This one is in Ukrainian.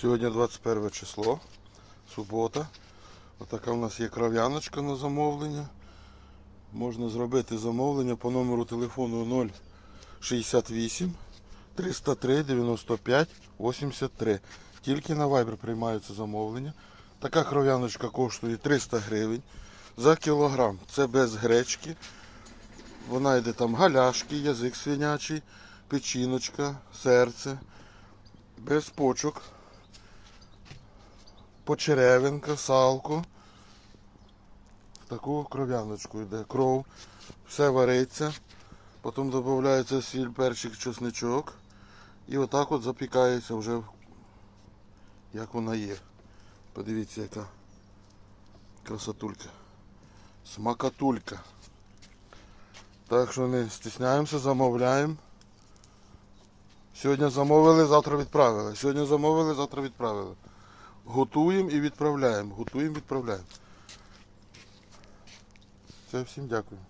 Сьогодні 21 число, субота. Отака у нас є кров'яночка на замовлення. Можна зробити замовлення по номеру телефону 068 303 95 83. Тільки на Viber приймаються замовлення. Така кров'яночка коштує 300 гривень за кілограм. Це без гречки. Вона йде там галяшки, язик свинячий, печіночка, серце, без почок, почеревинка, салко. В таку кров'яночку йде кров, все вариться, потім додається сіль, перчик, чесничок. І отак от запікається вже як вона є. Подивіться, яка красотулька. Смакатулька. Так що не стісняємося, замовляємо. Сьогодні замовили, завтра відправили. Сьогодні замовили, завтра відправили. Готуємо і відправляємо. Готуємо, відправляємо. Все, всім дякую.